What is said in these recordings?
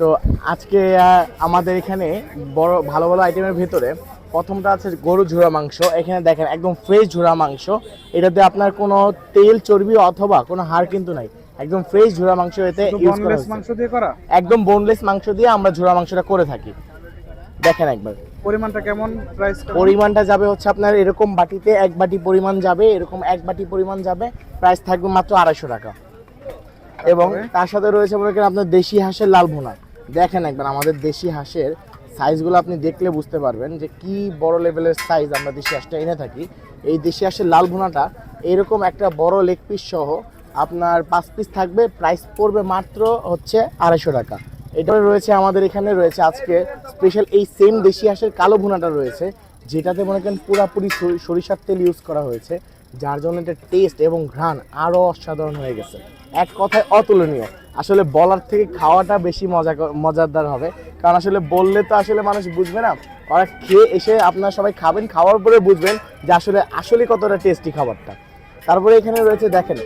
তো আজকে আমাদের এখানে বড় ভালো ভালো আইটেমের ভেতরে প্রথমটা আছে গরু ঝোড়া মাংস। এখানে দেখেন একদম ফ্রেশ ঝোড়া মাংস। এটাতে আপনার কোনো তেল চর্বি অথবা কোনো হাড় কিন্তু নাই। একদম ফ্রেশ ঝোড়া মাংস এতে ইউজ করা মাংস দিয়ে করা? একদম বোনলেস মাংস দিয়ে আমরা ঝোড়া মাংসটা করে থাকি। দেখেন একবার। পরিমাণটা কেমন? প্রাইস পরিমাণটা যাবে হচ্ছে আপনার এরকম বাটিতে এক বাটি পরিমাণ যাবে এরকম এক বাটি পরিমাণ যাবে। প্রাইস থাকবে মাত্র আড়াইশো টাকা। এবং তার সাথে রয়েছে মনে করেন আপনার দেশি হাঁসের লাল ভুনা। দেখেন একবার, আমাদের দেশি হাঁসের সাইজগুলো আপনি দেখলে বুঝতে পারবেন যে কি বড় লেভেলের সাইজ আমরা দেশি হাঁসটা এনে থাকি। এই দেশি হাঁসের লাল ভুনাটা এরকম একটা বড় লেগ পিস সহ আপনার পাঁচ পিস থাকবে প্রাইস পড়বে মাত্র হচ্ছে আড়াইশো টাকা। এটা রয়েছে আমাদের এখানে, রয়েছে আজকে স্পেশাল এই সেম দেশি হাঁসের কালো ভুনাটা রয়েছে, যেটাতে মনে করেন পুরাপুরি সরি- সরিষার তেল ইউজ করা হয়েছে, যার জন্য এটা টেস্ট এবং ঘ্রাণ আরও অসাধারণ হয়ে গেছে। এক কথায় অতুলনীয়। আসলে বলার থেকে খাওয়াটা বেশি মজা মজাদার হবে। কারণ আসলে বললে তো আসলে মানুষ বুঝবে না। ওরা খেয়ে এসে আপনারা সবাই খাবেন, খাওয়ার পরে বুঝবেন যে আসলে আসলে কতটা টেস্টি খাবারটা। তারপরে এখানে রয়েছে দেখেন,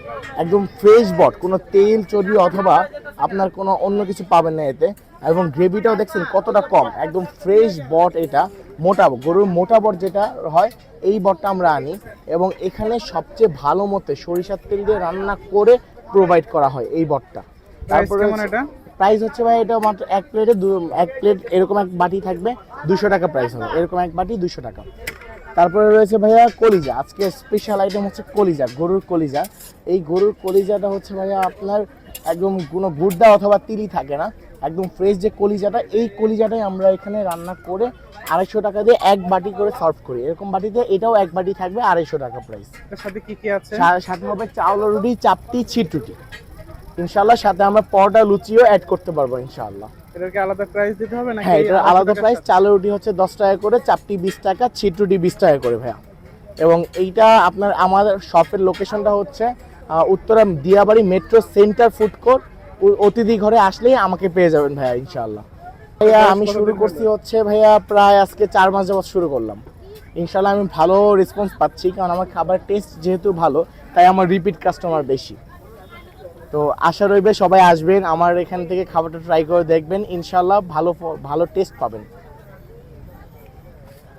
একদম ফ্রেশ বট, কোনো তেল, চর্বি অথবা আপনার কোনো অন্য কিছু পাবেন না এতে। এবং গ্রেভিটাও দেখছেন কতটা কম, একদম ফ্রেশ বট এটা, মোটা গরুর মোটা বট যেটা হয়, এই বটটা আমরা আনি। এবং এখানে সবচেয়ে ভালো মতে সরিষার তেল দিয়ে রান্না করে প্রোভাইড করা হয় এই বটটা। কেমন এটা? প্রাইস হচ্ছে ভাই এটা মাত্র এক প্লেটে এক প্লেট এরকম এক বাটি থাকবে দুশো টাকা প্রাইস হবে। এরকম এক বাটি দুশো টাকা। তারপরে রয়েছে ভাইয়া কলিজা। আজকে স্পেশাল আইটেম হচ্ছে কলিজা গরুর কলিজা। এই গরুর কলিজাটা হচ্ছে ভাইয়া আপনার একদম কোনো গুড়দা অথবা তিলি থাকে না। একদম ফ্রেশ যে কলিজাটা এই কলিজাটাই আমরা এখানে রান্না করে আড়াইশো টাকা দিয়ে এক বাটি করে সার্ভ করি। এরকম বাটিতে এটাও এক বাটি থাকবে আড়াইশো টাকা প্রাইস সাথে কি কি আছে? সাথে হবে চাউল রুটি চাপটি ছিটরুটি। ইনশাল্লাহ সাথে আমরা পরোটা লুচিও অ্যাড করতে পারব ইনশাল্লাহ এটার কি আলাদা প্রাইস দিতে হবে নাকি হ্যাঁ এটার আলাদা প্রাইস চালের রুটি হচ্ছে দশ টাকা করে চাপটি বিশ টাকা ছিটরুটি বিশ টাকা করে ভাইয়া। এবং এইটা আপনার আমাদের শপের লোকেশনটা হচ্ছে Uttara Diabari metro centre food court অতিথি ঘরে আসলেই আমাকে পেয়ে যাবেন ভাইয়া ইনশাল্লাহ ভাইয়া আমি শুরু করছি হচ্ছে ভাইয়া প্রায় আজকে চার মাস যাবত শুরু করলাম। ইনশাল্লাহ আমি ভালো রেসপন্স পাচ্ছি কারণ আমার খাবার টেস্ট যেহেতু ভালো তাই আমার রিপিট কাস্টমার বেশি। তো আশা রইবে সবাই আসবেন, আমার এখান থেকে খাবারটা ট্রাই করে দেখবেন ইনশাল্লাহ ভালো ভালো টেস্ট পাবেন।